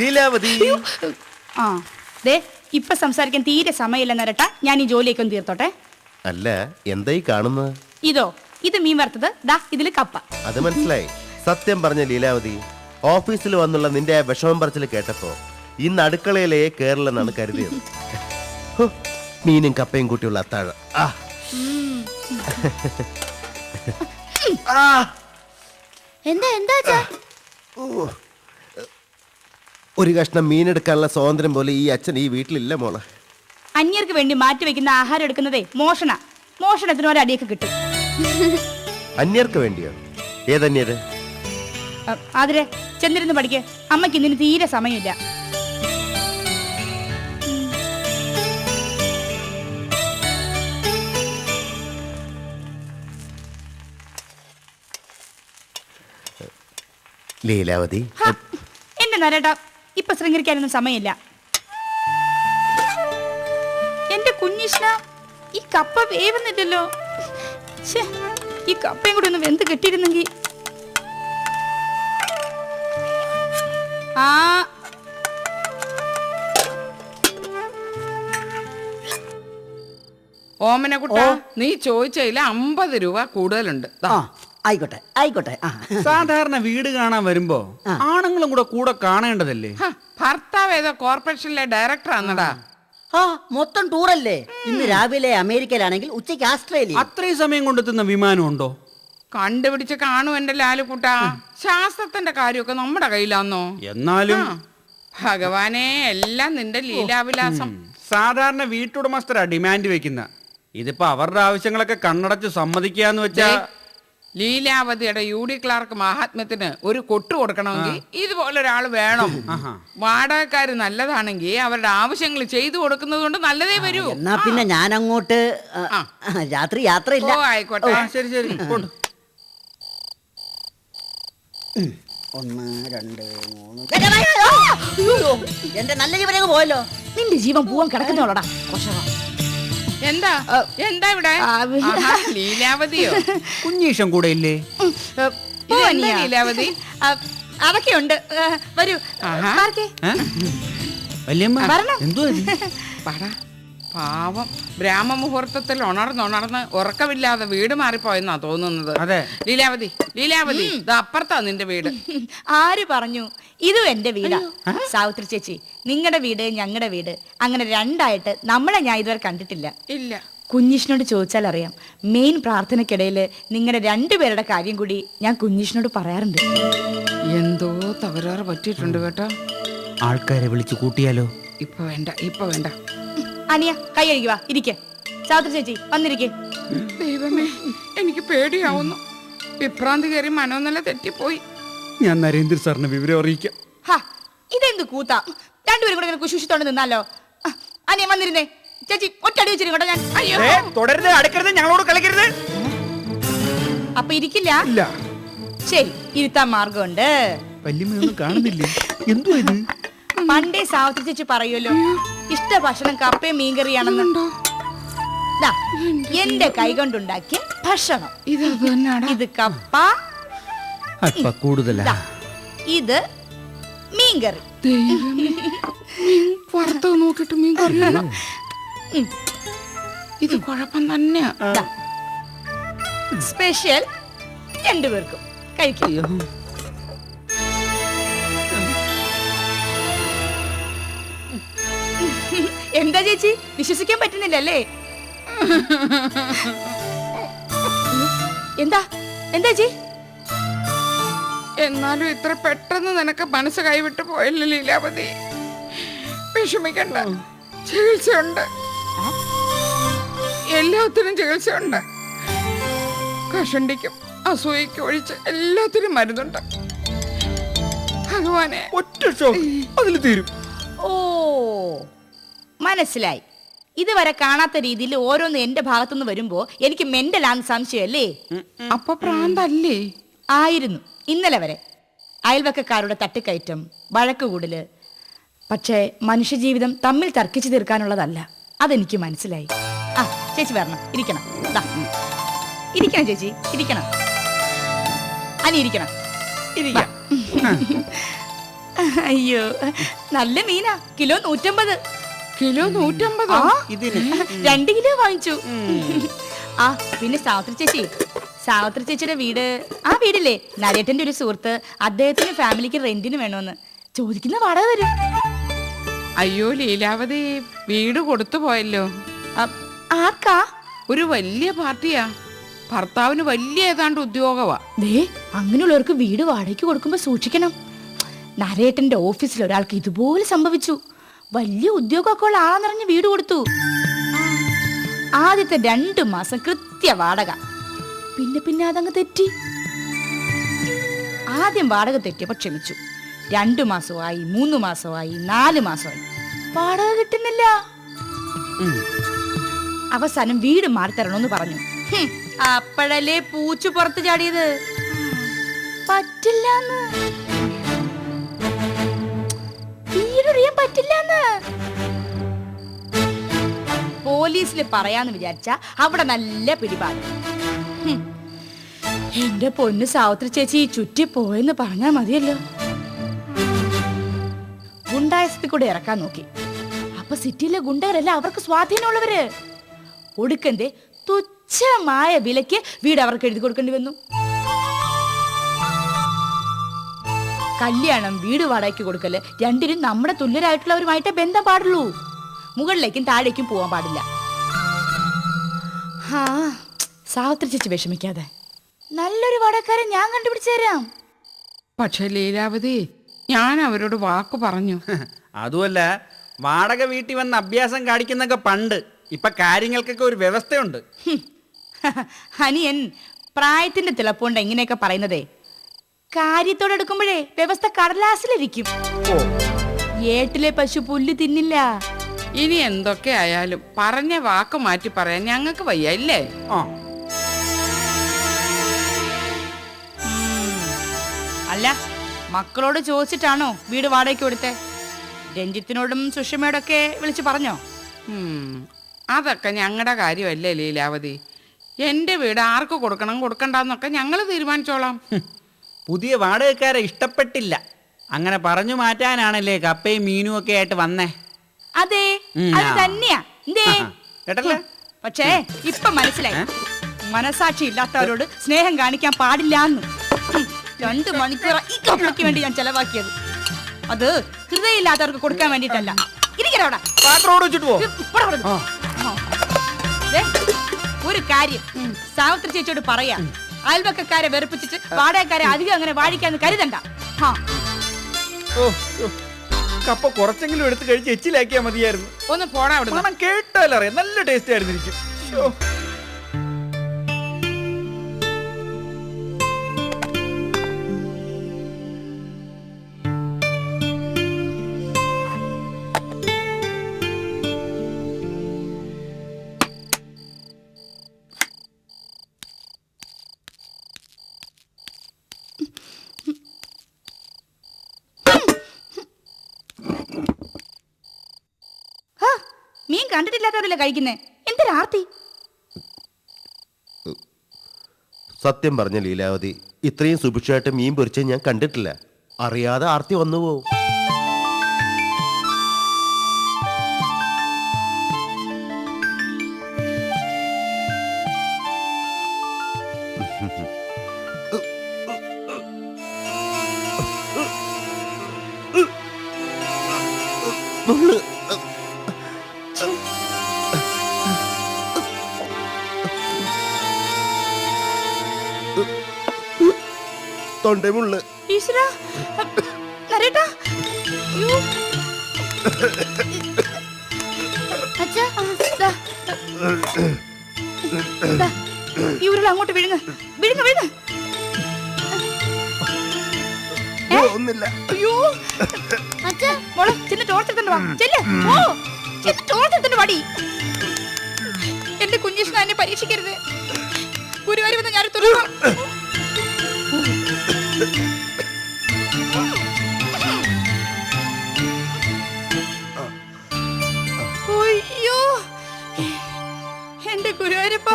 ലീലാവതി. ആ. ദേ ഇപ്പൊ സംസാരിക്കാൻ തീരെ സമയമില്ല നരട്ട. ഞാൻ ഈ ജോലിയൊക്കെ ഒന്ന് തീർത്തോട്ടെ. അല്ല എന്തായി കാണുന്നത്? ഇതോ ഇത് മീൻ വറുത്തത്. ദാ ഇതിൽ കപ്പ. അത് മനസ്സിലായി. സത്യം പറഞ്ഞ ലീലാവതി ഓഫീസിൽ വന്നുള്ള നിന്റെ ആ വിഷമം പറച്ചിൽ കേട്ടപ്പോ ഇന്ന് അടുക്കളയിലേ കേരളെന്നാണ് കരുതിയത്. ഹോ, മീനും കപ്പയും കൂട്ടിയുള്ള അത്താഴ. ആ. ആ. എന്താ എന്താ അച്ഛാ? ഓ. ഒരു കഷ്ണം മീനെടുക്കാനുള്ള സ്വാതന്ത്ര്യം പോലെ ഈ അച്ഛൻ ഈ വീട്ടിലില്ല മോളെ. അന്യർക്ക് വേണ്ടി മാറ്റി വെക്കുന്ന ആഹാരം എടുക്കുന്നതേ മോഷണ. മോഷണത്തിന് ഒരടിയൊക്കെ കിട്ടും. അന്യർക്ക് വേണ്ടിയോ? ഏതന്യത്? അതിരെ ആതിരെ ചെന്നിരുന്ന് പഠിക്ക്. അമ്മയ്ക്ക് ഇതിന് തീരെ സമയമില്ല. ലീലാവതി. എന്റെ നരേട്ട. ഇപ്പൊ ശൃംഗരിക്കാനൊന്നും സമയമില്ല. എന്റെ കുഞ്ഞിഷ്ണ ഈ കപ്പ വേവുന്നില്ലല്ലോ. ശ്ശേ, ഈ കപ്പയും കൂടി ഒന്ന് വെന്ത് കെട്ടിയിരുന്നെങ്കി. ആ. ഓമനക്കുട്ട നീ ചോദിച്ചതിൽ അമ്പത് രൂപ കൂടുതലുണ്ട്. ആയിക്കോട്ടെ ആയിക്കോട്ടെ ആ. സാധാരണ വീട് കാണാൻ വരുമ്പോ. ആണുങ്ങളും കൂടെ കൂടെ കാണേണ്ടതല്ലേ? ഹ, ഭർത്താവ് ഏതോ കോർപ്പറേഷനിലെ ഡയറക്ടർ ആന്നടാ ആ മൊത്തം ടൂറല്ലേ? ഇന്ന് രാവിലെ അമേരിക്കയിലാണെങ്കിൽ ഉച്ചയ്ക്ക് ആസ്ട്രേലിയ. അത്രയും സമയം കൊണ്ടെത്തുന്ന വിമാനം ഉണ്ടോ? കണ്ടുപിടിച്ച് കാണും എന്റെ ലാലുക്കുട്ട. ശാസ്ത്രത്തിന്റെ കാര്യമൊക്കെ നമ്മുടെ കയ്യിലാന്നോ? എന്നാലും ആ, ഭഗവാനെ എല്ലാം നിന്റെ ലീലാവിലാസം. സാധാരണ വീട്ടുടമസ്ഥരാ ഡിമാൻഡ് വെക്കുന്ന. ഇതിപ്പോ അവരുടെ ആവശ്യങ്ങളൊക്കെ കണ്ണടച്ച് സമ്മതിക്കാന്ന് വെച്ചാ ദേ, ലീലാവതിയുടെ യു ഡി ക്ലാർക്ക് മഹാത്മ്യത്തിന് ഒരു കൊട്ടു കൊടുക്കണമെങ്കിൽ ഇതുപോലെ ഒരാൾ വേണം വാടകക്കാർ വാടകക്കാര് നല്ലതാണെങ്കിൽ അവരുടെ ആവശ്യങ്ങൾ ചെയ്തു കൊടുക്കുന്നത് കൊണ്ട് നല്ലതേ വരൂ എന്നാ പിന്നെ ഞാൻ അങ്ങോട്ട്. രാത്രി യാത്രയില്ല ഓ ആയിക്കോട്ടെ ശരി ശരി കൊണ്ട്. ഒന്ന് രണ്ട് മൂന്ന് എന്റെ നല്ല ജീവനങ്ങ് പോയല്ലോ നിന്റെ ജീവൻ പൂവാൻ കിടക്കുന്നോളടാ എന്താ? എന്താ ഇവിടെ? ആ, ലീലാവതിയോ? കുഞ്ഞീഷം കൂടെ ഇല്ലേ? ഇതെന്താ ലീലാവതി? അതൊക്കെ ഉണ്ട്. വരൂ? വല്യമ്മ എന്തോ എന്തോ ഇത്? ബ്രാഹ്മ മുഹൂർത്തത്തിൽ ഉണർന്ന് ഉണർന്ന് ഉറക്കമില്ലാതെ വീട് മാറിപ്പോയെന്നാ തോന്നുന്നത്. അതെ. ലീലാവതി ലീലാവതി ഇത് അപ്പുറത്താ നിന്റെ വീട്. ആര് പറഞ്ഞു? ഇതും എന്റെ വീടാ. സാവിത്രി ചേച്ചി നിങ്ങളുടെ വീട് ഞങ്ങളുടെ വീട്. അങ്ങനെ രണ്ടായിട്ട് നമ്മളെ ഞാൻ ഇതുവരെ കണ്ടിട്ടില്ല. ഇല്ല. കുഞ്ഞിഷ്ണോട് ചോദിച്ചാൽ അറിയാം. മെയിൻ പ്രാർത്ഥനയ്ക്കിടയിൽ നിങ്ങളുടെ രണ്ടുപേരുടെ കാര്യം കൂടി ഞാൻ കുഞ്ഞിഷ്ണോട് പറയാറുണ്ട്. എന്തോ തകരാറ് പറ്റിയിട്ടുണ്ട് കേട്ടോ. ആൾക്കാരെ വിളിച്ചു കൂട്ടിയാലോ? ഇപ്പൊ വേണ്ട ഇപ്പൊ വേണ്ട. അനിയ കൈ വാ ഇരിക്കെ. ചാത്രി ചേച്ചി വന്നിരിക്കേ. ദൈവമേ എനിക്ക് പേടിയാവുന്നു. വിഭ്രാന്തി കയറി മനോനില തെറ്റിപ്പോയി. ഞാൻ നരേന്ദ്ര സാറിന് വിവരം അറിയിക്കാം. ഹാ ഇതെന്ത് കൂത്ത? രണ്ടുപേരും കൂടെ ഇങ്ങനെ കുശുഷിത്തോണ്ട് നിന്നാലോ? ആ, അനിയ വന്നിരുന്നേ. ചേച്ചി ഒറ്റടി വെച്ചിരുന്നു കേട്ടോ ഞാൻ. അയ്യോ. ഏ, തുടരുത് അടുക്കരുത് ഞങ്ങളോട് കളിക്കരുത്. അപ്പൊ ഇരിക്കില്ല? ഇല്ല. ശരി ഇരുത്താൻ മാർഗമുണ്ട്. വല്യമ്മയൊന്നും കാണുന്നില്ലേ? എന്തോ ഇത്? പണ്ടേ സാവിത്രി ചേച്ചി പറയുമല്ലോ ഇഷ്ട ഭക്ഷണം കപ്പയും മീൻകറിയാണെന്നുണ്ടോ എന്റെ കൈ കൊണ്ടുണ്ടാക്കിയ ഭക്ഷണം. ഇത് ഇത് കപ്പ. അല്പ കൂടുതലാ. ദാ, ഇത് മീൻകറി. ദൈവമേ മീൻ വറുത്തത് നോക്കിട്ട് മീൻ കറിയണം ഇത് കുഴപ്പം തന്നെയാ. ദാ, സ്പെഷ്യൽ രണ്ടുപേർക്കും കഴിക്കും. എന്താ ചേച്ചി? വിശ്വസിക്കാൻ പറ്റുന്നില്ല അല്ലേ എന്താ? എന്താ ചേച്ചി? എന്നാലും ഇത്ര പെട്ടെന്ന് നിനക്ക് മനസ്സ് കൈവിട്ടു പോയല്ലോ ലീലാവതി? വിഷമിക്കണ്ട. ചികിത്സയുണ്ട്. എല്ലാത്തിനും ചികിത്സയുണ്ട്. കഷണ്ടിക്കും അസൂയക്കും ഒഴിച്ച് എല്ലാത്തിനും മരുന്നുണ്ട്. ഭഗവാനെ. ഒറ്റ ഷോ അതിൽ തീരും. ഓ. മനസ്സിലായി. ഇതുവരെ കാണാത്ത രീതിയിൽ ഓരോന്ന് എന്റെ ഭാഗത്തുനിന്ന് വരുമ്പോ എനിക്ക് മെന്റലാന്ന് സംശയമല്ലേ അപ്പൊ പ്രാന്തല്ലേ? ആയിരുന്നു. ഇന്നലെ വരെ. അയൽവക്കക്കാരുടെ തട്ടിക്കയറ്റം വഴക്കുകൂടൽ പക്ഷേ മനുഷ്യജീവിതം തമ്മിൽ തർക്കിച്ചു തീർക്കാനുള്ളതല്ല. അതെനിക്ക് മനസ്സിലായി. ആ ചേച്ചി വരണം. ഇരിക്കണം. ദാ. ഇരിക്കണം ചേച്ചി. ഇരിക്കണം. അനി ഇരിക്കണം. ഇരിക്കാം. അയ്യോ നല്ല മീനാ. കിലോ നൂറ്റമ്പത്. കിലോ നൂറ്റമ്പത്? ഇതിന്. രണ്ട് കിലോ വാങ്ങിച്ചു. ആ പിന്നെ സാവിത്രി ചേച്ചി സാവിത്രി ചേച്ചിയുടെ വീട് ആ വീടില്ലേ? നരേട്ടന്റെ ഒരു സുഹൃത്ത് അദ്ദേഹത്തിന്റെ ഫാമിലിക്ക് റെന്റിന് വേണമെന്ന്. ചോദിക്കുന്ന വാടക തരും. അയ്യോ ലീലാവതി വീട് കൊടുത്തു പോയല്ലോ. ആർക്കാ? ഒരു വലിയ പാർട്ടിയാ. ഭർത്താവിന് വലിയ ഏതാണ്ട് ഉദ്യോഗമാ ദേ അങ്ങനെയുള്ളവർക്ക് വീട് വാടകയ്ക്ക് കൊടുക്കുമ്പോ സൂക്ഷിക്കണം. നരേട്ടന്റെ ഓഫീസിൽ ഒരാൾക്ക് ഇതുപോലെ സംഭവിച്ചു. വലിയ ഉദ്യോഗമൊക്കെ ഉള്ള ആളെന്നിറഞ്ഞ് വീട് കൊടുത്തു. ആദ്യത്തെ രണ്ടു മാസം കൃത്യ വാടക. പിന്നെ പിന്നെ അതങ്ങ് തെറ്റി. ആദ്യം വാടക തെറ്റിയപ്പോ ക്ഷമിച്ചു. രണ്ടു മാസമായി മൂന്ന് മാസമായി നാല് മാസമായി വാടക കിട്ടുന്നില്ല. അവസാനം വീട് മാറിത്തരണമെന്ന് പറഞ്ഞു. ഹും, അപ്പോഴല്ലേ പൂച്ചു പുറത്ത് ചാടിയത്? പറ്റില്ലെന്ന്. വീടൊഴിയാൻ പോലീസിൽ പറയാന്ന് വിചാരിച്ച അവിടെ നല്ല പിടിപാട്. എന്റെ പൊന്ന് സാവിത്രി ചേച്ചി ചുറ്റി പോയെന്ന് പറഞ്ഞാ മതിയല്ലോ. ഗുണ്ടായസത്തിൽ കൂടെ ഇറക്കാൻ നോക്കി. അപ്പൊ സിറ്റിയിലെ ഗുണ്ടകരല്ല അവർക്ക് സ്വാധീനമുള്ളവര്? ഒടുക്കന്റെ തുച്ഛമായ വിലയ്ക്ക് വീട് അവർക്ക് എഴുതി കൊടുക്കേണ്ടി വന്നു. കല്യാണം വീട് വാടകയ്ക്ക് കൊടുക്കൽ രണ്ടിനും നമ്മുടെ തുല്യരായിട്ടുള്ളവരുമായിട്ടേ ബന്ധം പാടുള്ളൂ. മുകളിലേക്കും താഴേക്കും പോവാൻ പാടില്ല. ആ. സാവിത്രി ചേച്ചി വിഷമിക്കാതെ. നല്ലൊരു വടക്കാരൻ ഞാൻ കണ്ടുപിടിച്ചു തരാം. പക്ഷെ ലീലാവതി ഞാൻ അവരോട് വാക്ക് പറഞ്ഞു. അതുമല്ല വാടക വീട്ടിൽ വന്ന് അഭ്യാസം കാണിക്കുന്നൊക്കെ പണ്ട്. ഇപ്പൊ കാര്യങ്ങൾക്കൊക്കെ ഒരു വ്യവസ്ഥയുണ്ട്. ഹനിയൻ അനിയൻ പ്രായത്തിന്റെ തിളപ്പുണ്ട് എങ്ങനെയൊക്കെ പറയുന്നതേ. കാര്യത്തോടെ എടുക്കുമ്പോഴേ വ്യവസ്ഥ കടലാസിലിരിക്കും. ഓ. ഏട്ടിലെ പശു പുല്ല് തിന്നില്ല. ഇനി എന്തൊക്കെ ആയാലും പറഞ്ഞ വാക്ക് മാറ്റി പറയാൻ ഞങ്ങൾക്ക് വയ്യ ഇല്ലേ? ഓ അല്ല മക്കളോട് ചോദിച്ചിട്ടാണോ വീട് വാടകയ്ക്ക് കൊടുത്തേ? രഞ്ജിത്തിനോടും സുഷമയോടൊക്കെ വിളിച്ചു പറഞ്ഞോ? അതൊക്കെ ഞങ്ങളുടെ കാര്യമല്ലേ ലീലാവതി? എന്റെ വീട് ആർക്ക് കൊടുക്കണം കൊടുക്കണ്ടെന്നൊക്കെ ഞങ്ങൾ തീരുമാനിച്ചോളാം. പുതിയ വാടകക്കാരെ ഇഷ്ടപ്പെട്ടില്ല. അങ്ങനെ പറഞ്ഞു മാറ്റാനാണല്ലേ കപ്പയും മീനും ഒക്കെ ആയിട്ട് വന്നേ. അതെ അത്. തന്നെയാ. എന്തേ? കേട്ടല്ലേ? പക്ഷേ ഇപ്പൊ മനസ്സിലായി. മനസാക്ഷി ഇല്ലാത്തവരോട് സ്നേഹം കാണിക്കാൻ പാടില്ലാന്ന്. രണ്ടു മണിക്കൂർ ഈ കപ്പയ്ക്ക് വേണ്ടി ഞാൻ ചെലവാക്കിയത്. അത് ഹൃദയമില്ലാത്തവർക്ക് കൊടുക്കാൻ വേണ്ടിട്ടല്ല ഒരു കാര്യം. സാവിത്രി ചേച്ചിയോട് പറയാ. അയൽവക്കക്കാരെ വെറുപ്പിച്ചിട്ട് വാടകക്കാരെ അധികം അങ്ങനെ വാഴിക്കാന്ന് കരുതണ്ട. കപ്പ കുറച്ചെങ്കിലും എടുത്ത് കഴിച്ച് എച്ചിലാക്കിയാ മതിയായിരുന്നു. ഒന്ന് പോടാ അവിടുന്ന്. മണം കേട്ടാലറിയാം. നല്ല ടേസ്റ്റ് ആയിരുന്നു കണ്ടിട്ടില്ലാത്തവരല്ലേ കഴിക്കുന്നേ? എന്തൊരാർത്തി സത്യം പറഞ്ഞ ലീലാവതി ഇത്രയും സുഭിക്ഷമായിട്ട് മീൻ പൊരിച്ച ഞാൻ കണ്ടിട്ടില്ല. അറിയാതെ ആർത്തി വന്നു ഈശ്വരാ നരേട്ടാ. അയ്യോ. അച്ഛാ ദാ. ദാ, ഈ ഉരുള അങ്ങോട്ട് വിഴുങ്ങ്. വിഴുങ്ങ് വിഴുങ്ങ്. ഒന്നില്ല അയ്യോ. അച്ഛാ മോളെ ചെന്ന് ടോർച്ച് എടുത്തോണ്ട് വാ. ചെല്ല്. ഓ ചെന്ന് ടോർച്ച് എടുത്തോണ്ട് വാടി. എന്റെ കുഞ്ഞിഷ്ണ എന്നെ പരീക്ഷിക്കരുത്. ഗുരുവായൂർ വന്ന് ഞാൻ തുറന്നു. അയ്യോ. എന്റെ ഗുരുവായൂരപ്പ.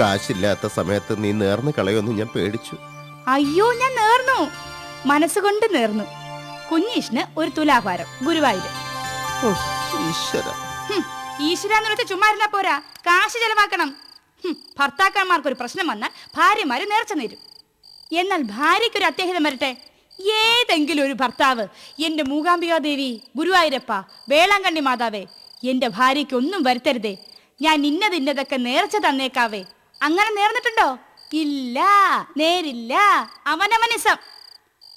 കാശില്ലാത്ത സമയത്ത് നീ നേർന്ന് കളയുമെന്ന് ഞാൻ പേടിച്ചു. അയ്യോ ഞാൻ നേർന്നു. മനസ്സുകൊണ്ട് നേർന്നു. കുഞ്ഞീഷിന് ഒരു തുലാഭാരം ഗുരുവായൂര്. ഓ, ഈശ്വര. എന്ന് വെച്ചാൽ വെച്ച് ചുമ്മാ ഇരുന്നാ പോരാ. കാശ് ചെലവാക്കണം. ഹും, ഭർത്താക്കന്മാർക്ക് ഒരു പ്രശ്നം വന്നാൽ ഭാര്യമാര് നേർച്ച നേരും. എന്നാൽ ഭാര്യയ്ക്കൊരു അത്യാഹിതം വരട്ടെ? ഏതെങ്കിലും ഒരു ഭർത്താവ് എന്റെ മൂകാംബികാദേവി ഗുരുവായൂരപ്പ വേളാങ്കണ്ണി മാതാവേ എന്റെ ഭാര്യയ്ക്ക് ഒന്നും വരുത്തരുതേ. ഞാൻ ഇന്നത് ഇന്നതൊക്കെ നേർച്ച തന്നേക്കാവേ. അങ്ങനെ നേർന്നിട്ടുണ്ടോ? ഇല്ല നേരില്ല. അവനവനിസം.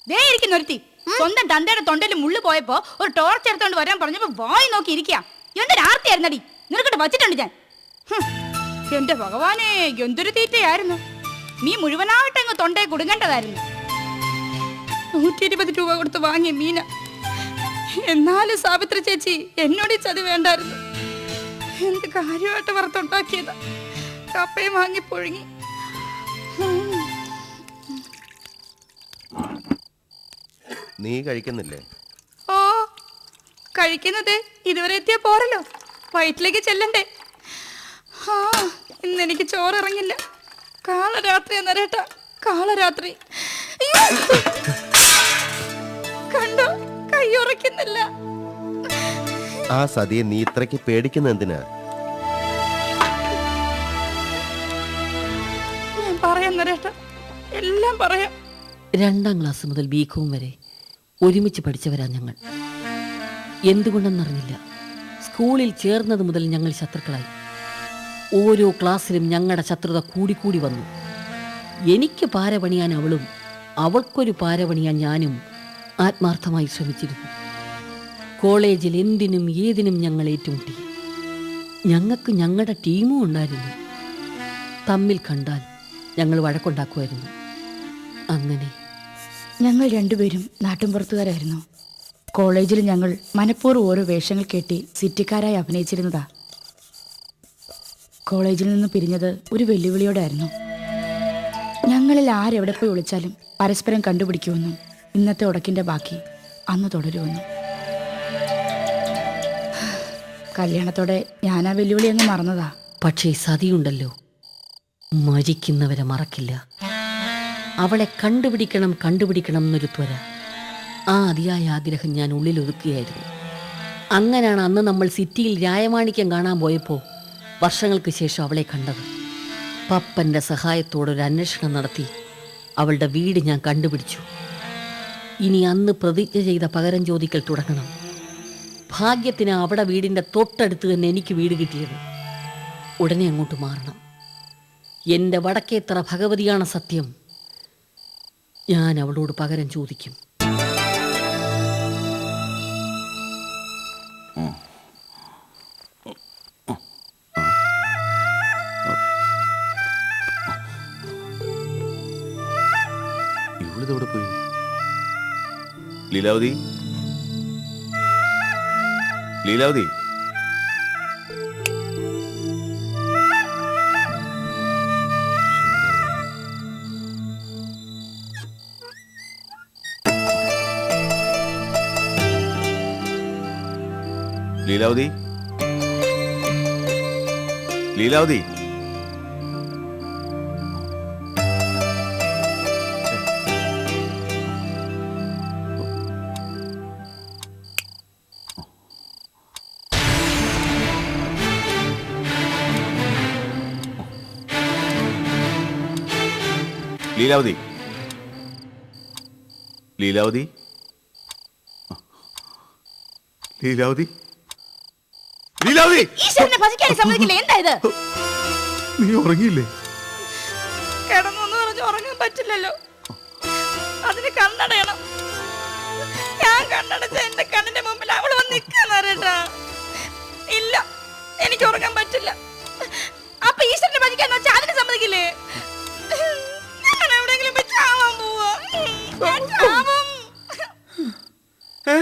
ദേ ഇരിക്കുന്ന ഒരുത്തി. സ്വന്തം തന്തയുടെ തൊണ്ടയിൽ മുള്ളു പോയപ്പോ ഒരു ടോർച്ച് എടുത്തോണ്ട് വരാൻ പറഞ്ഞപ്പോ വായി നോക്കി ഇരിക്കുക എന്തൊരു ആർത്തിയായിരുന്നടി? നിനക്കിട്ട് വച്ചിട്ടുണ്ട് ഞാൻ. എന്റെ ഭഗവാനെ എന്തൊരു തീറ്റയായിരുന്നു. നീ മുഴുവനായിട്ട് അങ്ങ് തൊണ്ടയെ കുടുങ്ങേണ്ടതായിരുന്നു. നൂറ്റി ഇരുപത് രൂപ കൊടുത്ത് വാങ്ങി മീന. എന്നാലും സാവിത്രി ചേച്ചി എന്നോട് ഈ ചതി വേണ്ടായിരുന്നു. എന്ത് കാര്യമായിട്ട് വറുത്തുണ്ടാക്കിയത്. കപ്പയും വാങ്ങി പുഴുങ്ങി. നീ കഴിക്കുന്നില്ലേ? ഓ കഴിക്കുന്നത് ഇതുവരെ എത്തിയ പോരല്ലോ. വയറ്റിലേക്ക് ചെല്ലണ്ടേ. ആ ഇന്ന് എനിക്ക് ചോറ് ഇറങ്ങില്ല കാളരാത്രി. എന്നരേട്ട കാളരാത്രി കണ്ടോ? കൈ ഉറക്കുന്നില്ല ആ സതിയെ നീ ഇത്രയ്ക്ക് പേടിക്കുന്ന എന്തിനാ? ഞാൻ പറയാം നരേട്ട എല്ലാം പറയാം. രണ്ടാം ക്ലാസ് മുതൽ ബികോം വരെ ഒരുമിച്ച് പഠിച്ചവരാ ഞങ്ങൾ. എന്തുകൊണ്ടെന്നറിഞ്ഞില്ല. സ്കൂളിൽ ചേർന്നത് മുതൽ ഞങ്ങൾ ശത്രുക്കളായി. ഓരോ ക്ലാസ്സിലും ഞങ്ങളുടെ ശത്രുത കൂടിക്കൂടി വന്നു. എനിക്ക് പാരപണിയാൻ അവളും അവൾക്കൊരു പാരപണിയാൻ ഞാനും ആത്മാർത്ഥമായി ശ്രമിച്ചിരുന്നു. കോളേജിൽ എന്തിനും ഏതിനും ഞങ്ങൾ ഏറ്റുമുട്ടി. ഞങ്ങൾക്ക് ഞങ്ങളുടെ ടീമും ഉണ്ടായിരുന്നു. തമ്മിൽ കണ്ടാൽ ഞങ്ങൾ വഴക്കുണ്ടാക്കുമായിരുന്നു. അങ്ങനെ ഞങ്ങൾ രണ്ടുപേരും നാട്ടിൻപുറത്തുകാരായിരുന്നു. കോളേജിൽ ഞങ്ങൾ മനഃപൂർവം ഓരോ വേഷങ്ങൾ കെട്ടി സിറ്റിക്കാരായി അഭിനയിച്ചിരുന്നതാ. കോളേജിൽ നിന്ന് പിരിഞ്ഞത് ഒരു വെല്ലുവിളിയോടായിരുന്നു. ഞങ്ങളിൽ ആരെവിടെ പോയി ഒളിച്ചാലും പരസ്പരം കണ്ടുപിടിക്കുമെന്നും ഇന്നത്തെ ഉടക്കിന്റെ ബാക്കി അന്ന് തുടരുമെന്നും. കല്യാണത്തോടെ ഞാൻ ആ വെല്ലുവിളി അങ്ങ് മറന്നതാ. പക്ഷേ സതിയുണ്ടല്ലോ. മരിക്കുന്നവരെ മറക്കില്ല. അവളെ കണ്ടുപിടിക്കണം കണ്ടുപിടിക്കണം എന്നൊരു ത്വര. ആ അതിയായ ആഗ്രഹം ഞാൻ ഉള്ളിൽ ഒതുക്കുകയായിരുന്നു അങ്ങനെയാണ് അന്ന് നമ്മൾ സിറ്റിയിൽ രായമാണിക്യം കാണാൻ പോയപ്പോൾ വർഷങ്ങൾക്ക് ശേഷം അവളെ കണ്ടത്. പപ്പന്റെ സഹായത്തോടെ ഒരു അന്വേഷണം നടത്തി അവളുടെ വീട് ഞാൻ കണ്ടുപിടിച്ചു. ഇനി അന്ന് പ്രതിജ്ഞ ചെയ്ത പകരം ചോദിക്കൽ തുടങ്ങണം. ഭാഗ്യത്തിന് അവിടെ വീടിന്റെ തൊട്ടടുത്ത് തന്നെ എനിക്ക് വീട് കിട്ടിയത്. ഉടനെ അങ്ങോട്ട് മാറണം. എന്റെ വടക്കേത്ര ഭഗവതിയാണ് സത്യം. ഞാൻ അവളോട് പകരം ചോദിക്കും. ലീലാവതി ലീലാവതി ലീലാവതി ലീലാവതി ലീലാവതി. ലീലാവതി? ലീലാവതി? ലീലാവതി! ഈശ്വരനെ ഭജിക്കാൻ സമ്മതിക്കില്ല? എന്താ ഇത്? നീ ഉറങ്ങിയില്ലേ? കിടന്നു പറഞ്ഞ് ഉറങ്ങാൻ പറ്റില്ലല്ലോ. അതിന് കണ്ണടയണം. ഞാൻ കണ്ണടച്ച എന്റെ കണ്ണിന്റെ മുമ്പിൽ അവൾ വന്ന് നിൽക്കാന്നറിയട്ടാ ഇല്ല എനിക്ക് ഉറങ്ങാൻ പറ്റില്ല. അപ്പൊ ഈശ്വരനെ ഭജിക്കാന്ന് വെച്ചാൽ അതിന് സമ്മതിക്കില്ലേ? ഏ?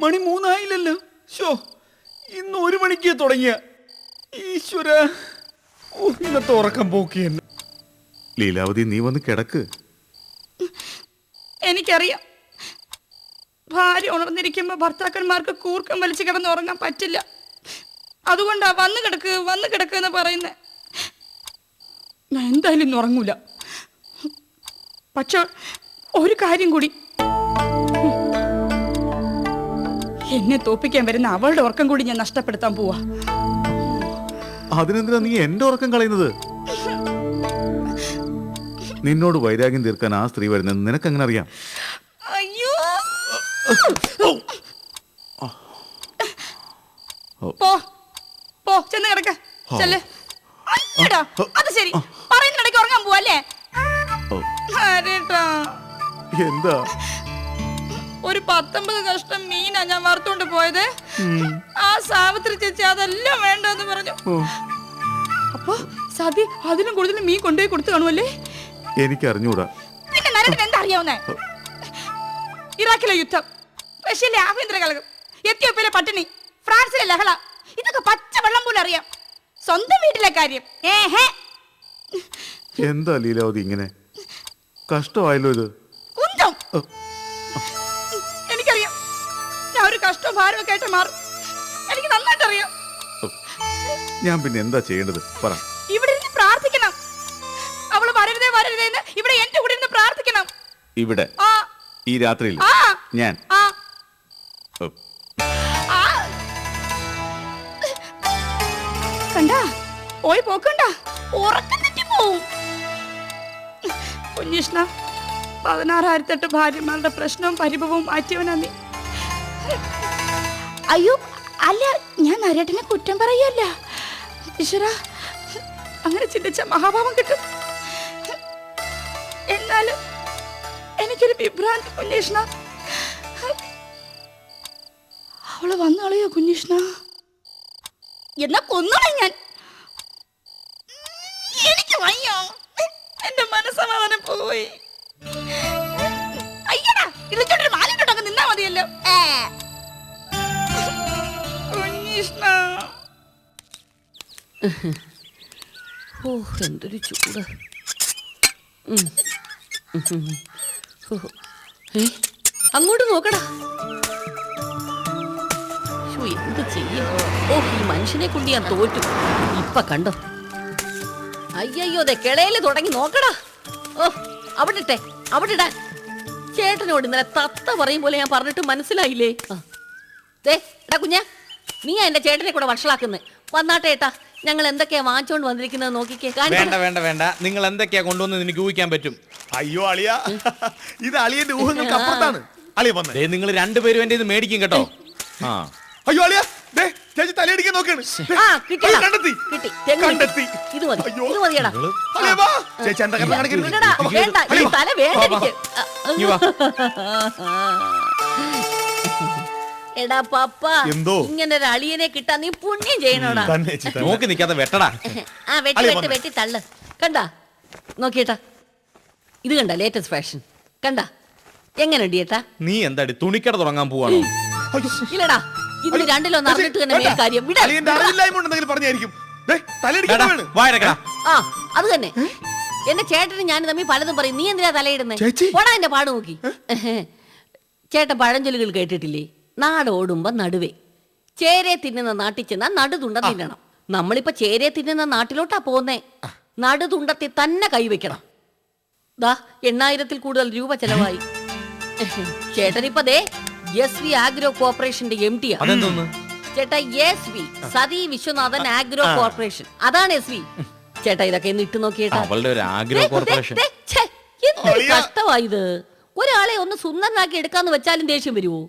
മണി മൂന്നായില്ലല്ലോ. ഷോ ഇന്ന് ഒരു മണിക്ക് തുടങ്ങിയ. ഈശ്വര ഇന്നത്തെ ഉറക്കം പോക്കി ലീലാവതി നീ വന്ന് കിടക്ക്. എനിക്കറിയാം. ഭാര്യ ഉണർന്നിരിക്കുമ്പോൾ ഭർത്താക്കന്മാർക്ക് കൂർക്കം വലിച്ചു കിടന്ന് ഉറങ്ങാൻ പറ്റില്ല. അതുകൊണ്ടാ വന്ന് കിടക്ക് വന്ന് കിടക്ക് എന്ന് പറയുന്നത് ഞാൻ എന്തായാലും ഇന്ന് ഉറങ്ങൂല. പക്ഷെ ഒരു കാര്യം കൂടി. എന്നെ തോപ്പിക്കാൻ വരുന്ന അവളുടെ ഉറക്കം കൂടി ഞാൻ നഷ്ടപ്പെടുത്താൻ പോവാ. അതിനെന്തിനാ നീ എന്റെ ഉറക്കം കളയുന്നത്? നിന്നോട് വൈരാഗ്യം തീർക്കാൻ ആ സ്ത്രീ വരുന്നത് നിനക്ക് എങ്ങനെ അറിയാം? അയ്യോ! പോ. പോ. ചെന്ന് കിടക്ക. ചെല്ല്. അയ്യടാ അത് ശരി. പറയുന്നിടയ്ക്ക് ഉറങ്ങാൻ പോവല്ലേ എന്താ? ഒരു പത്തൊമ്പത് കഷ്ടം മീനാ ഞാൻ വറുത്തോണ്ട് പോയത്. ആ സാവിത്രി ചേച്ചി അതെല്ലാം വേണ്ടെന്ന് പറഞ്ഞു. അപ്പൊ സതി അതിലും കൂടുതൽ മീൻ കൊണ്ടുപോയി കൊടുത്തു കാണുമല്ലേ എനിക്ക് അറിഞ്ഞൂടാ പിന്നെ നരത്തിന് എന്താ അറിയാവുന്നേ? ഇറാഖിലെ യുദ്ധം റഷ്യയിലെ ആഭ്യന്തര കലകം എത്യോപ്യയിലെ പട്ടിണി ഫ്രാൻസിലെ ലഹള ഇതൊക്കെ പച്ച വെള്ളം പോലും അറിയാം. സ്വന്തം വീട്ടിലെ കാര്യം. ഏഹേ. എന്താ ലീലാവതി ഇങ്ങനെ? കഷ്ടമായല്ലോ ഇത്. കുന്തം എനിക്കറിയാം. ഞാൻ ഒരു കഷ്ടവും ഭാരമൊക്കെ ആയിട്ട് മാറും. എനിക്ക് നന്നായിട്ട് അറിയാം. ഞാൻ പിന്നെ എന്താ ചെയ്യേണ്ടത്? പറ. ഇവിടെ ഇരുന്ന് പ്രാർത്ഥിക്കണം. അവൾ വരരുതേ വരരുതേ എന്ന് ഇവിടെ എന്റെ കൂടെ ഇരുന്ന് പ്രാർത്ഥിക്കണം. ഇവിടെ? ആ. ഈ രാത്രിയിൽ? ആ. ഞാൻ? ആ. ഓ, ആ. കണ്ടാ? പോയി പോക്കണ്ട ഉറക്കം തെറ്റി പോവും കുഞ്ഞിഷ്ണ. പതിനാറായിരത്തെട്ട് ഭാര്യമാരുടെ പ്രശ്നവും പരിഭവവും മാറ്റിയവനാ നീ അയ്യോ അല്ല ഞാൻ നരേട്ടനെ കുറ്റം പറയല്ല. ഈശ്വര അങ്ങനെ ചിന്തിച്ച മഹാഭാവം കിട്ടും. എന്നാലും എനിക്കൊരു വിഭ്രാന്തി കുഞ്ഞീഷ്ണ. അവൾ വന്നു കളയോ കുഞ്ഞീഷ്ണ? എന്നാ കൊന്നോളെ ഞാൻ. എനിക്ക് വയ്യോ. എന്റെ മനസ്സമാധാനം പോയി. ഓ എന്തൊരു ചൂട്. അങ്ങോട്ട് നോക്കടാ. എന്ത് ചെയ്യും? ഓ ഈ മനുഷ്യനെ കൊണ്ട് ഞാൻ തോറ്റു. ഇപ്പൊ കണ്ടോ? അയ്യോ അതെ കിളയിൽ തുടങ്ങി നോക്കടാ. ഓ അവിടെ അവിടെ ഇടാൻ. ചേട്ടനോട് ഇന്നലെ തത്ത പറയും പോലെ ഞാൻ പറഞ്ഞിട്ട് മനസ്സിലായില്ലേ. ദേ കുഞ്ഞാ നീ എന്റെ ചേട്ടനെ കൂടെ വഷളാക്കുന്നത് വന്നാട്ടെ ഏട്ടാ. ഞങ്ങൾ എന്തൊക്കെയാ വാങ്ങിച്ചോണ്ട് വന്നിരിക്കുന്നത് നോക്കിക്കേ? വേണ്ട വേണ്ട വേണ്ട. നിങ്ങൾ എന്തൊക്കെയാ കൊണ്ടുവന്ന് നിനക്ക് ഊഹിക്കാൻ പറ്റും? അയ്യോ അളിയ. ഇത് അളിയന്റെ ഊഹങ്ങൾക്ക് അപ്പുറത്താണ്. അളിയ വന്നേ. ദേ നിങ്ങൾ രണ്ടുപേരും എന്റെ ഇത് മേടിക്കും കേട്ടോ. ആ. അയ്യോ അളിയ. ദേ ചേച്ചി തലയടിക്കാൻ നോക്കാണ്. കണ്ടെത്തി. കണ്ടെത്തി. ഇത് മതി. ഇത് മതിയെടാ. ചേച്ചി എന്താ തല വേണ്ട. എടാ പപ്പ എന്തോ? ഇങ്ങനെ ഒരു അളിയനെ കിട്ടാൻ നീ പുണ്യം ചെയ്യണോടാ. തന്നെ ചേച്ചി തന്നെ. നോക്കി നിക്കാതെ വെട്ടടാ. ആ വെട്ടി വെട്ടി വന്നേ. വെട്ടി തള്ള. കണ്ടാ? നോക്കിയേട്ടാ. ഇത് കണ്ട ലേറ്റസ്റ്റ് ഫാഷൻ കണ്ടാ? എങ്ങനെയുണ്ട് ചേട്ടാ നീ എന്താടി തുണിക്കട തുടങ്ങാൻ പോവാണോ? ഇല്ലടാ ഇതിന് രണ്ടിലൊന്ന് അറിഞ്ഞിട്ട് തന്നെ വേണ്ട. മേൽ കാര്യം. വിടാ, അളിയന്റെ അറിവില്ലായ്മ ഉണ്ടെന്നെങ്കിലും പറഞ്ഞായിരിക്കും. ദേ തലയടിക്കാൻ ആ അത് തന്നെ. എന്റെ ചേട്ടനും ഞാൻ തമ്മിൽ പലതും പറയും. നീ എന്തിനാ തലയിടുന്നേ? ചേച്ചി. പോടാ എന്റെ പാട് നോക്കി. ചേട്ടൻ പഴഞ്ചൊല്ലുകൾ കേട്ടിട്ടില്ലേ? നാടോടുമ്പോ നടുവേ. ചേരെ തിന്നുന്ന നാട്ടിൽ ചെന്നാ നടുതുണ്ട തിന്നണം. നമ്മളിപ്പോ ചേരെ തിന്നുന്ന നാട്ടിലോട്ടാ പോന്നേ. നടുതുണ്ടത്തി തന്നെ കൈവയ്ക്കണം ദാ എണ്ണായിരത്തിൽ കൂടുതൽ രൂപ ചെലവായി. ചേട്ടനിപ്പോ ദേ എസ് വി ആഗ്രോ കോർപ്പറേഷന്റെ എം ടി ചേട്ടാ S V Sathi Viswanathan agro corporation. അതാണ് എസ് വി. ചേട്ടാ ഇതൊക്കെ ഒന്ന് ഇട്ടു നോക്കിയേട്ടാ കഷ്ടമായത് ഒരാളെ ഒന്ന് സുന്ദരനാക്കി എടുക്കാന്ന് വെച്ചാലും ദേഷ്യം വരുമോ.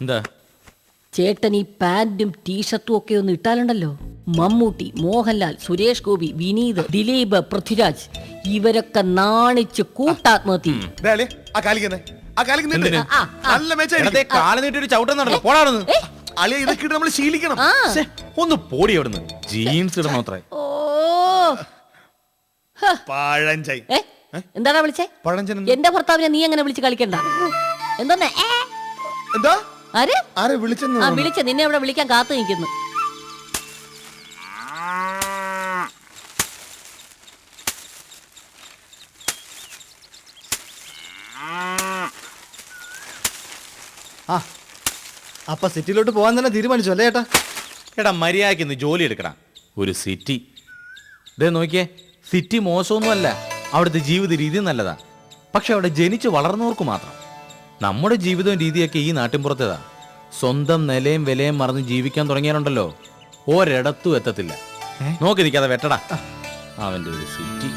എന്താ? ചേട്ടൻ ഈ പാന്റും ടീഷർട്ടും ഒക്കെ ഒന്ന് ഇട്ടാലുണ്ടല്ലോ. മമ്മൂട്ടി മോഹൻലാൽ സുരേഷ് ഗോപി വിനീത് ദിലീപ് പൃഥ്വിരാജ്. ഇവരൊക്കെ നാണിച്ച് കൂട്ടാത്മഹത്യ ഒന്ന് പോടി അവിടുന്ന്. ജീൻസ് ഇടണോ അത്രേ. ഓ. പഴഞ്ചൈ ഏ? എന്താടാ വിളിച്ചേ? പഴഞ്ചൻ എന്റെ ഭർത്താവിനെ നീ എങ്ങനെ വിളിച്ച് കളിക്കണ്ട? എന്തോന്നെ? എന്താ? ആര്? ആരെ വിളിച്ചെന്ന് ആ വിളിച്ച. നിന്നെ ഇവിടെ വിളിക്കാൻ കാത്തു നിൽക്കുന്നു. ആ അപ്പൊ സിറ്റിയിലോട്ട് പോകാൻ തന്നെ തീരുമാനിച്ചു അല്ലേ ഏട്ടാ? എടാ മര്യാദയ്ക്ക് ഇന്ന് ജോലി എടുക്കണം ഒരു സിറ്റി. ഇതേ നോക്കിയേ സിറ്റി മോശമൊന്നുമല്ല. അവിടുത്തെ ജീവിത രീതി നല്ലതാ. പക്ഷെ അവിടെ ജനിച്ച് വളർന്നവർക്ക് മാത്രം. നമ്മുടെ ജീവിതവും രീതിയൊക്കെ ഈ നാട്ടിൻപുറത്തേതാ സ്വന്തം നിലയും വിലയും മറന്ന് ജീവിക്കാൻ തുടങ്ങിയാലുണ്ടല്ലോ. ഒരിടത്തും എത്തത്തില്ല. നോക്കി നിൽക്കാതെ വെട്ടടാ. അവന്റെ ഒരു സിറ്റി.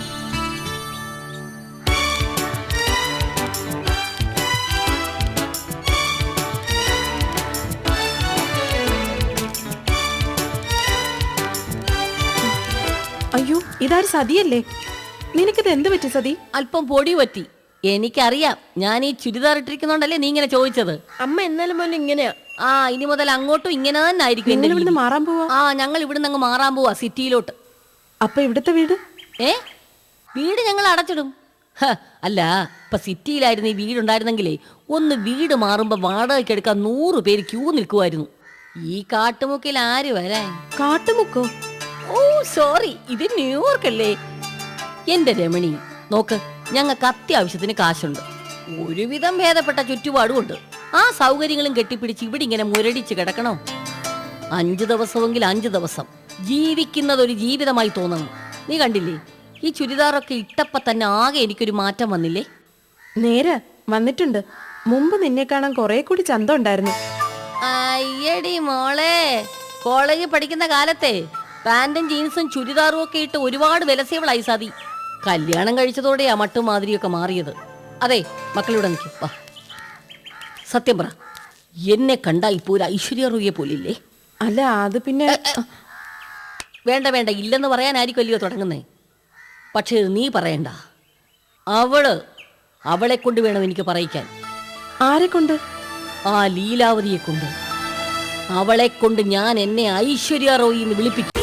അയ്യോ ഇതാര് സതിയല്ലേ? നിനക്കിത് എന്ത് പറ്റി സതി? അല്പം പൊടി പറ്റി. എനിക്കറിയാം. ഞാൻ ഈ ചുരിദാർ ഇട്ടിരിക്കുന്നോണ്ടല്ലേ നീ ഇങ്ങനെ ചോദിച്ചത്? അമ്മ എന്നാലും പോലും ഇങ്ങനെയാ. ആ ഇനി മുതൽ അങ്ങോട്ടും ഇങ്ങനെ തന്നെ ആയിരിക്കും എന്റെ നിങ്ങൾ ഇവിടുന്ന് രീതി. മാറാൻ പോവാ? ആ ഞങ്ങൾ ഇവിടുന്ന് അങ്ങ് മാറാൻ പോവാ സിറ്റിയിലോട്ട്. അപ്പൊ ഇവിടുത്തെ വീട്? ഏ? വീട് ഞങ്ങൾ അടച്ചിടും. ഹ, അല്ല ഇപ്പൊ സിറ്റിയിലായിരുന്നു ഈ വീടുണ്ടായിരുന്നെങ്കിലേ ഒന്ന് വീട് മാറുമ്പോ വാടകയ്ക്ക് എടുക്കാൻ നൂറ് പേര് ക്യൂ നിൽക്കുമായിരുന്നു ഈ കാട്ടുമുക്കിൽ ആര് വരാൻ? കാട്ടുമുക്കോ? ഓ സോറി ഇത് ന്യൂയോർക്ക് അല്ലേ എന്റെ രമണി നോക്ക്. ഞങ്ങൾക്ക് അത്യാവശ്യത്തിന് കാശുണ്ട്. ഒരുവിധം ഭേദപ്പെട്ട ചുറ്റുപാടുമുണ്ട്. ആ സൗകര്യങ്ങളും കെട്ടിപ്പിടിച്ച് ഇവിടെ ഇങ്ങനെ മുരടിച്ച് കിടക്കണോ? അഞ്ചു ദിവസമെങ്കിൽ അഞ്ചു ദിവസം. ജീവിക്കുന്നത് ഒരു ജീവിതമായി തോന്നണം നീ കണ്ടില്ലേ? ഈ ചുരിദാറൊക്കെ ഇട്ടപ്പ തന്നെ ആകെ എനിക്കൊരു മാറ്റം വന്നില്ലേ? നേരെ വന്നിട്ടുണ്ട്. മുമ്പ് നിന്നെ കാണാൻ കുറെ കൂടി ചന്തം ഉണ്ടായിരുന്നു. അയ്യടി മോളെ. കോളേജിൽ പഠിക്കുന്ന കാലത്തെ പാന്റും ജീൻസും ചുരിദാറും ഒക്കെ ഇട്ട് ഒരുപാട് വിലസേവളായി സാതി കല്യാണം കഴിച്ചതോടെയാ മട്ടും മാതിരിയൊക്കെ മാറിയത്. അതെ മക്കളിവിടെ നിൽക്കും. വാ. സത്യം പറ എന്നെ കണ്ട ഇപ്പോൾ ഒരു ഐശ്വര്യ റൂയെ പോലില്ലേ? അല്ല അത് പിന്നെ വേണ്ട വേണ്ട ഇല്ലെന്ന് പറയാനായിരിക്കുമല്ലയോ തുടങ്ങുന്നേ. പക്ഷേ നീ പറയണ്ട. അവൾ അവളെ കൊണ്ട് വേണം എനിക്ക് പറയിക്കാൻ. ആരെ കൊണ്ട്? ആ ലീലാവതിയെ കൊണ്ട്. അവളെ കൊണ്ട് ഞാൻ എന്നെ ഐശ്വര്യ റോയി എന്ന് വിളിപ്പിക്കും.